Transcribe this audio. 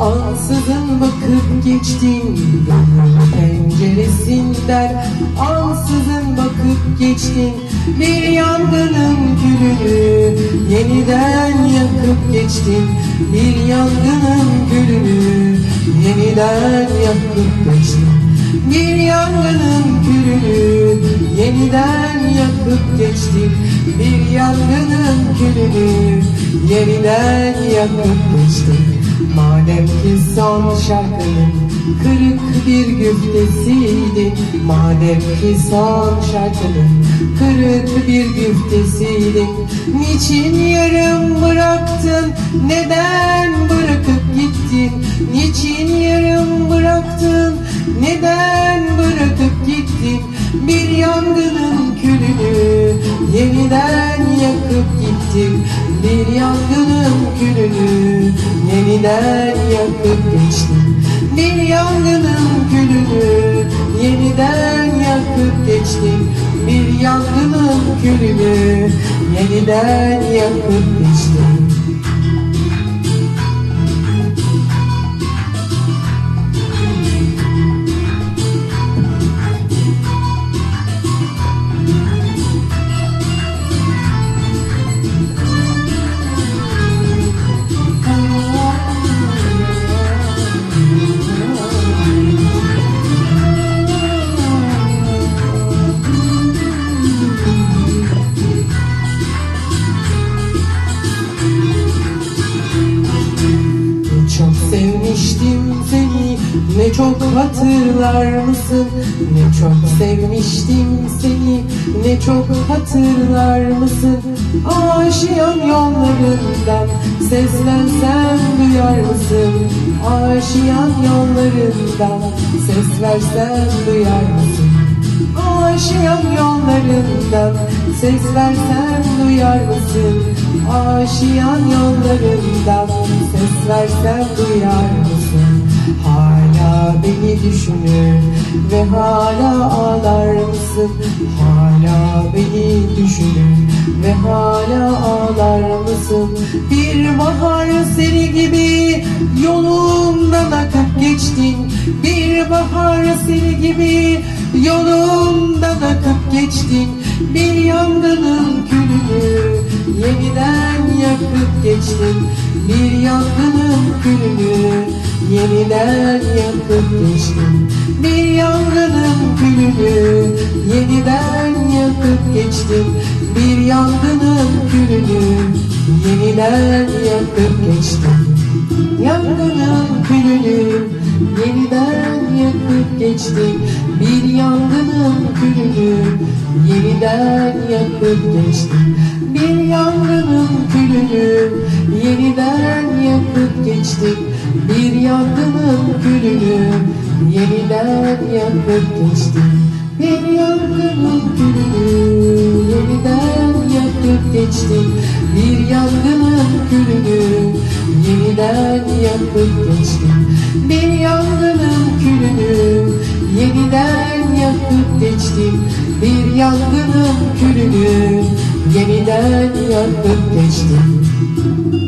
Ansızın bakıp geçtin Gönül penceresinden Ansızın bakıp geçtin Bir yangının külünü Yeniden yakıp geçtin. Bir yangının külünü Yeniden yakıp geçtin. Bir yangının külünü Yeniden yakıp geçtin. Bir yangının külünü Yeniden yakıp geçtin Madem ki son şarkının kırık bir güftesiydin Madem ki son şarkının kırık bir güftesiydin Niçin yarım bıraktın, neden bırakıp gittin? Niçin yarım bıraktın, neden bırakıp gittin? Bir yangının külünü yeniden yakıp gittin Bir yangının külünü yeniden yakıp geçtin Bir yangının külünü yeniden yakıp geçtin Bir yangının külünü yeniden yakıp geçtin Ne çok hatırlar mısın? Ne çok sevmiştim seni. Ne çok hatırlar mısın? Aşiyan yollarından Seslensem duyar mısın? Aşiyan yollarından Ses versem duyar mısın? Aşiyan yollarından Ses versem duyar mısın? Aşiyan yollarından Ses versem duyar mısın Hala beni düşünür Ve hala ağlar mısın? Hala beni düşünür Ve hala ağlar mısın? Bir bahar seni gibi Yolumdan akıp geçtin. Bir bahar seni gibi Yolumdan akıp geçtin. Bir yangının külünü Yeniden yakıp geçtin. Bir yangının Yeniden yakıp geçtin Bir yangının külünü Yeniden yakıp geçtin Bir yangının külünü Yeniden yakıp geçtin Yangının külünü yeniden yakıp geçtin Bir yangının külünü yeniden yakıp geçtin Bir yangının külünü yeniden geçtin Bir yangının külünü yeniden yakıp geçtin Bir yangının külünü yeniden yakıp geçtin Bir yangının külünü yeniden yakıp geçtin Bir yangının külünü yeniden yakıp geçtin Bir yangının külünü yeniden yakıp geçtin